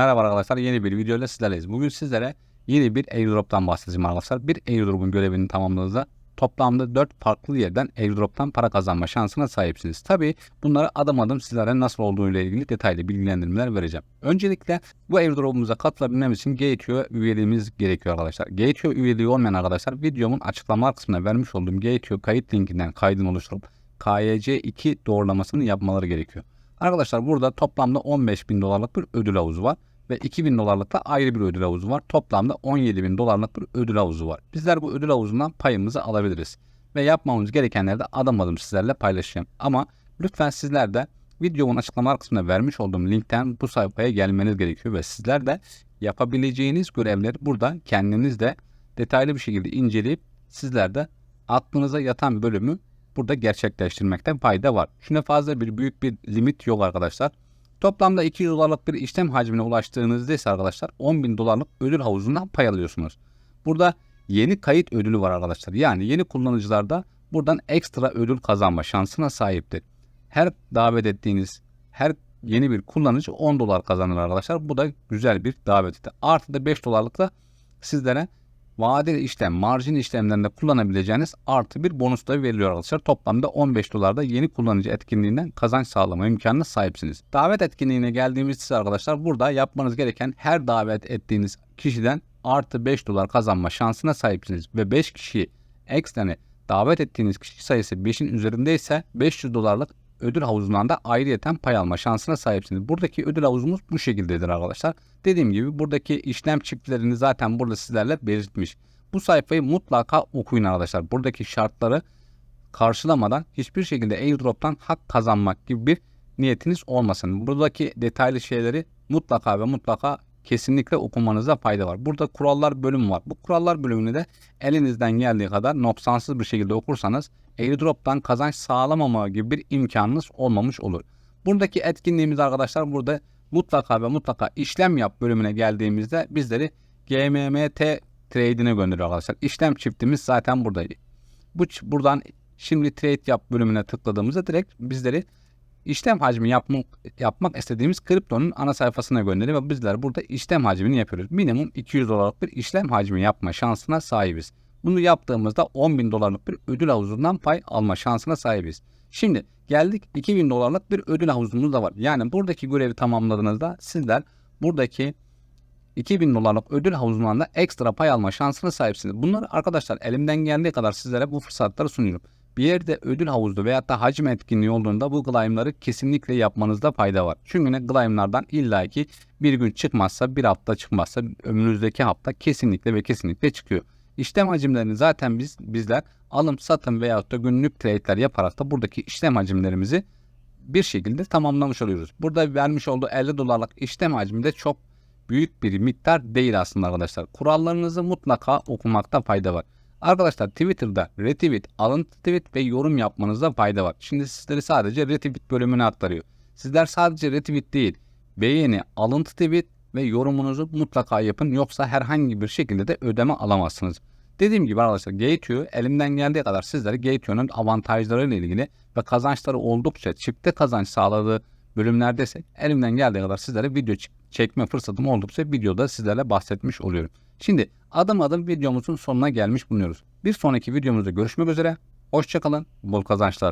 Merhaba arkadaşlar yeni bir video ile sizlerleyiz. Bugün sizlere yeni bir airdrop'tan bahsedeceğim arkadaşlar. Bir airdrop'un görevini tamamladığınızda toplamda 4 farklı yerden airdrop'tan para kazanma şansına sahipsiniz. Tabi bunları adım adım sizlere nasıl olduğu ile ilgili detaylı bilgilendirmeler vereceğim. Öncelikle bu airdrop'umuza katılabilmemiz için Gateo üyeliğimiz gerekiyor arkadaşlar. Gateo üyeliği olmayan arkadaşlar videomun açıklama kısmına vermiş olduğum Gateo kayıt linkinden kaydını oluşturup KYC2 doğrulamasını yapmaları gerekiyor. Arkadaşlar burada toplamda 15 bin dolarlık bir ödül havuzu var ve 2000 dolarlık da ayrı bir ödül havuzu var. Toplamda 17 bin dolarlık bir ödül havuzu var. Bizler bu ödül havuzundan payımızı alabiliriz. Ve yapmamız gerekenleri de adım adım sizlerle paylaşacağım. Ama lütfen sizler de videomun açıklama kısmına vermiş olduğum linkten bu sayfaya gelmeniz gerekiyor. Ve sizler de yapabileceğiniz görevleri burada kendiniz de detaylı bir şekilde inceleyip sizler de aklınıza yatan bölümü burada gerçekleştirmekte fayda var. Şuna fazla bir büyük bir limit yok arkadaşlar. Toplamda 200 dolarlık bir işlem hacmine ulaştığınızda ise arkadaşlar 10 bin dolarlık ödül havuzundan pay alıyorsunuz. Burada yeni kayıt ödülü var arkadaşlar. Yani yeni kullanıcılar da buradan ekstra ödül kazanma şansına sahiptir. Her davet ettiğiniz her yeni bir kullanıcı 10 dolar kazanır arkadaşlar. Bu da güzel bir davettir. Artı da 5 dolarlık da sizlere vadeli işlem, marjin işlemlerinde kullanabileceğiniz artı bir bonus da veriliyor arkadaşlar. Toplamda 15 dolarda yeni kullanıcı etkinliğinden kazanç sağlama imkanına sahipsiniz. Davet etkinliğine geldiğimizde arkadaşlar burada yapmanız gereken her davet ettiğiniz kişiden artı 5 dolar kazanma şansına sahipsiniz. Ve 5 kişiyi ekstreni davet ettiğiniz kişi sayısı 5'in üzerindeyse 500 dolarlık ödül havuzundan da ayrıyeten pay alma şansına sahipsiniz. Buradaki ödül havuzumuz bu şekildedir arkadaşlar. Dediğim gibi buradaki işlem çiftlerini zaten burada sizlerle belirtmiş. Bu sayfayı mutlaka okuyun arkadaşlar. Buradaki şartları karşılamadan hiçbir şekilde airdrop'tan hak kazanmak gibi bir niyetiniz olmasın. Buradaki detaylı şeyleri mutlaka ve mutlaka kesinlikle okumanıza fayda var. Burada kurallar bölümü var. Bu kurallar bölümünü de elinizden geldiği kadar noksansız bir şekilde okursanız airdrop'tan kazanç sağlamama gibi bir imkanınız olmamış olur. Buradaki etkinliğimiz arkadaşlar burada mutlaka ve mutlaka işlem yap bölümüne geldiğimizde bizleri GMMT trade'ine gönderiyor arkadaşlar. İşlem çiftimiz zaten burada. Bu buradan şimdi trade yap bölümüne tıkladığımızda direkt bizleri işlem hacmi yapmak, yapmak istediğimiz kriptonun ana sayfasına gönderiyor ve bizler burada işlem hacmini yapıyoruz. Minimum 200 dolarlık bir işlem hacmi yapma şansına sahibiz. Bunu yaptığımızda 10 bin dolarlık bir ödül havuzundan pay alma şansına sahibiz. Şimdi geldik 2000 dolarlık bir ödül havuzumuz da var. Yani buradaki görevi tamamladığınızda sizler buradaki 2000 dolarlık ödül havuzundan da ekstra pay alma şansına sahipsiniz. Bunları arkadaşlar elimden geldiği kadar sizlere bu fırsatları sunuyorum. Bir yerde ödül havuzlu veyahut da hacim etkinliği olduğunda bu claim'ları kesinlikle yapmanızda fayda var. Çünkü ne claim'lardan illaki bir gün çıkmazsa bir hafta çıkmazsa önümüzdeki hafta kesinlikle ve kesinlikle çıkıyor. İşlem hacimlerini zaten biz bizler alım satım veyahut da günlük trade'ler yaparak da buradaki işlem hacimlerimizi bir şekilde tamamlamış oluyoruz. Burada vermiş olduğu 50 dolarlık işlem hacmi de çok büyük bir miktar değil aslında arkadaşlar. Kurallarınızı mutlaka okumakta fayda var. Arkadaşlar Twitter'da retweet, alıntı tweet ve yorum yapmanızda fayda var. Şimdi sizleri sadece retweet bölümüne aktarıyor. Sizler sadece retweet değil, beğeni, alıntı tweet ve yorumunuzu mutlaka yapın. Yoksa herhangi bir şekilde de ödeme alamazsınız. Dediğim gibi arkadaşlar Gateo elimden geldiği kadar sizlere Gateo'nun avantajlarıyla ilgili ve kazançları oldukça çifte kazanç sağladığı bölümlerdeyse elimden geldiği kadar sizlere video çekme fırsatım oldukça videoda sizlerle bahsetmiş oluyorum. Şimdi adım adım videomuzun sonuna gelmiş bulunuyoruz. Bir sonraki videomuzda görüşmek üzere. Hoşçakalın, bol kazançlar.